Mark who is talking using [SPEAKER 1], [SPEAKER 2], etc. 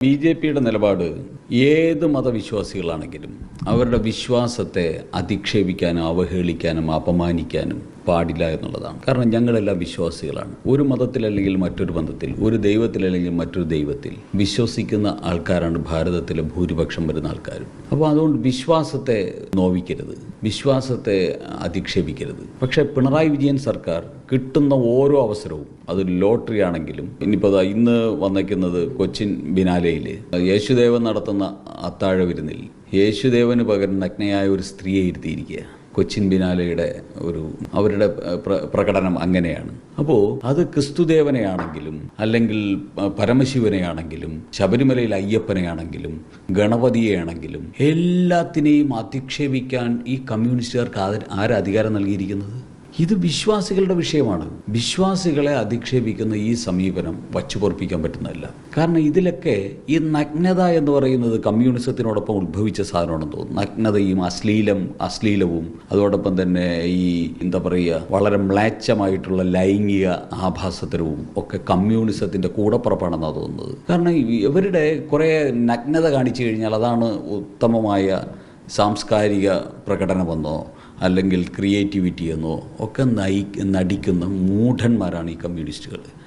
[SPEAKER 1] B J പിയുടെ നിലപാട് ഏത് മതവിശ്വാസികളാണെങ്കിലും അവരുടെ വിശ്വാസത്തെ അധിക്ഷേപിക്കാനും അവഹേളിക്കാനും അപമാനിക്കാനും പാടില്ല എന്നുള്ളതാണ്. കാരണം ഞങ്ങളെല്ലാം വിശ്വാസികളാണ്. ഒരു മതത്തിലല്ലെങ്കിൽ മറ്റൊരു മതത്തിൽ ഒരു ദൈവത്തിലല്ലെങ്കിൽ മറ്റൊരു ദൈവത്തിൽ വിശ്വസിക്കുന്ന ആൾക്കാരാണ് ഭാരതത്തിലെ ഭൂരിപക്ഷം വരുന്ന ആൾക്കാരും. അപ്പോൾ അതുകൊണ്ട് വിശ്വാസത്തെ നോവിക്കരുത്. വിശ്വാസത്തെ അധിക്ഷേപിക്കരുത്. പക്ഷേ പിണറായി വിജയൻ സർക്കാർ കിട്ടുന്ന ഓരോ അവസരവും അത് ലോട്ടറി ആണെങ്കിലും ഇനിയിപ്പോൾ ഇന്ന് വന്നേക്കുന്നത് കൊച്ചിൻ ബിനാലയിൽ യേശുദേവൻ നടത്തുന്ന അത്താഴ വിരുന്നിൽ യേശുദേവന് പകരം നഗ്നയായ ഒരു സ്ത്രീയെ ഇരുത്തിയിരിക്കുക കൊച്ചിൻ ബിനാലയുടെ ഒരു അവരുടെ പ്രകടനം അങ്ങനെയാണ്. അപ്പോൾ അത് ക്രിസ്തുദേവനെയാണെങ്കിലും അല്ലെങ്കിൽ പരമശിവനെയാണെങ്കിലും ശബരിമലയിൽ അയ്യപ്പനെയാണെങ്കിലും ഗണപതിയെയാണെങ്കിലും എല്ലാത്തിനെയും അധിക്ഷേപിക്കാൻ ഈ കമ്മ്യൂണിസ്റ്റുകാർക്ക് ആര് ആര് അധികാരം നൽകിയിരിക്കുന്നത്? ഇത് വിശ്വാസികളുടെ വിഷയമാണ്. വിശ്വാസികളെ അധിക്ഷേപിക്കുന്ന ഈ സമീപനം വച്ചുപൊറപ്പിക്കാൻ പറ്റുന്നതല്ല. കാരണം ഇതിലൊക്കെ ഈ നഗ്നത എന്ന് പറയുന്നത് കമ്മ്യൂണിസത്തിനോടൊപ്പം ഉത്ഭവിച്ച സാധനമാണെന്ന് തോന്നുന്നു. നഗ്നതയും അശ്ലീലം അശ്ലീലവും അതോടൊപ്പം തന്നെ ഈ എന്താ പറയുക വളരെ മ്ലേച്ഛമായിട്ടുള്ള ലൈംഗിക ആഭാസത്തരവും ഒക്കെ കമ്മ്യൂണിസത്തിന്റെ കൂടപ്പുറപ്പാണെന്നാണ് തോന്നുന്നത്. കാരണം ഇവരുടെ കുറേ നഗ്നത കാണിച്ചു കഴിഞ്ഞാൽ അതാണ് ഉത്തമമായ സാംസ്കാരിക പ്രകടനമെന്നോ അല്ലെങ്കിൽ ക്രിയേറ്റിവിറ്റി എന്നോ ഒക്കെ നയി നടിക്കുന്ന മൂഢന്മാരാണ് ഈ കമ്മ്യൂണിസ്റ്റുകൾ.